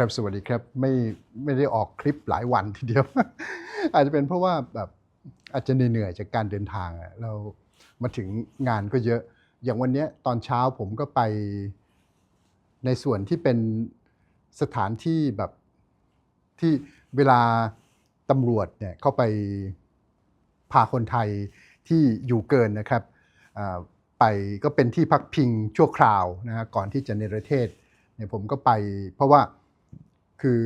ครับสวัสดีครับไม่ไม่ได้ออกคลิปหลายวันทีเดียว อาจจะเป็นเพราะว่าแบบอาจจะเหนื่อยจากการเดินทางอะเรามาถึงงานก็เยอะ อย่างวันนี้ตอนเช้าผมก็ไปในส่วนที่เป็นสถานที่แบบที่เวลาตำรวจเนี่ยเข้าไปพาคนไทยที่อยู่เกินนะครับไปก็เป็นที่พักพิงชั่วคราวนะฮะก่อนที่จะเนรเทศเนี่ยผมก็ไปเพราะว่า คือ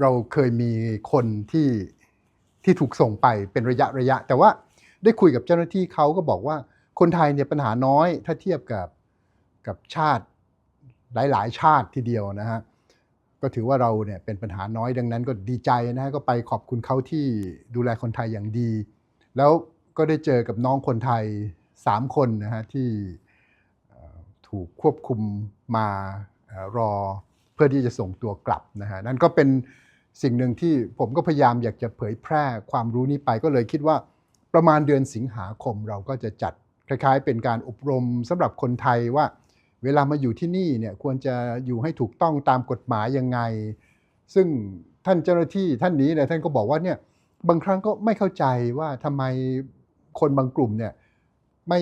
เราเคยมีคนที่ที่ถูกส่งไปเป็นระยะระยะ แต่ว่าได้คุยกับเจ้าหน้าที่เขาก็บอกว่าคนไทยเนี่ยปัญหาน้อยถ้าเทียบกับกับชาติหลาย ๆ ชาติทีเดียวนะฮะก็ถือว่าเราเนี่ยเป็นปัญหาน้อยดังนั้นก็ดีใจนะฮะก็ไปขอบคุณเขาที่ดูแลคนไทยอย่างดี แล้วก็ได้เจอกับน้องคนไทย 3 คนนะฮะที่ถูกควบคุมมารอ เพื่อที่จะส่งตัวกลับนะฮะนั่นก็เป็นสิ่งหนึ่งที่ผมก็พยายามอยากจะเผยแพร่ความรู้นี้ไปก็เลยคิดว่าประมาณเดือนสิงหาคมเราก็จะจัดคล้ายๆ เป็นการอบรมสำหรับคนไทยว่าเวลามาอยู่ที่นี่เนี่ยควรจะอยู่ให้ถูกต้องตามกฎหมายยังไง ซึ่งท่านเจ้าหน้าที่ท่านนี้เนี่ยท่านก็บอกว่าเนี่ยบางครั้งก็ไม่เข้าใจว่าทำไมคนบางกลุ่มเนี่ยไม่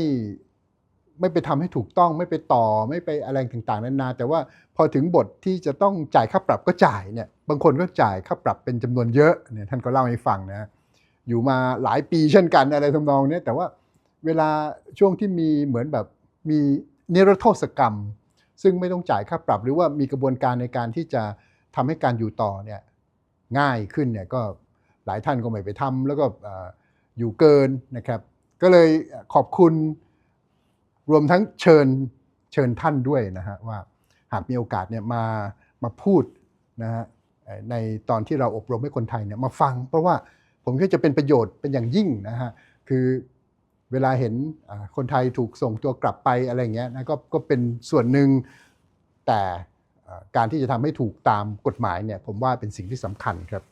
ไม่ไปทำให้ถูกต้องไม่ไปต่อไม่ไปอะไรต่างๆนานา แต่ว่าพอถึงบทที่จะต้องจ่ายค่าปรับก็จ่ายเนี่ยบางคนก็จ่ายค่าปรับเป็นจำนวนเยอะเนี่ยท่านก็เล่าให้ฟังนะอยู่มาหลายปีเช่นกันอะไรทำนองเนี้ยแต่ว่าเวลาช่วงที่มีเหมือนแบบมีนิรโทษกรรม ซึ่งไม่ต้องจ่ายค่าปรับ หรือว่ามีกระบวนการในการที่จะทำให้การอยู่ต่อเนี่ยง่ายขึ้นเนี่ยก็หลายท่านก็ไม่ไปทำแล้วก็อยู่เกินนะครับ ก็เลยขอบคุณ รวมทั้งเชิญเชิญท่านด้วยนะฮะว่าหากมีโอกาสเนี่ยมามาพูดนะฮะในตอนที่เราอบรมให้คนไทยเนี่ยมาฟัง เพราะว่าผมคิดว่าจะเป็นประโยชน์เป็นอย่างยิ่งนะฮะคือเวลาเห็นคนไทยถูกส่งตัวกลับไปอะไรเงี้ยนะก็ก็เป็นส่วนหนึ่งแต่การที่จะทำให้ถูกตามกฎหมายเนี่ยผมว่าเป็นสิ่งที่สำคัญครับ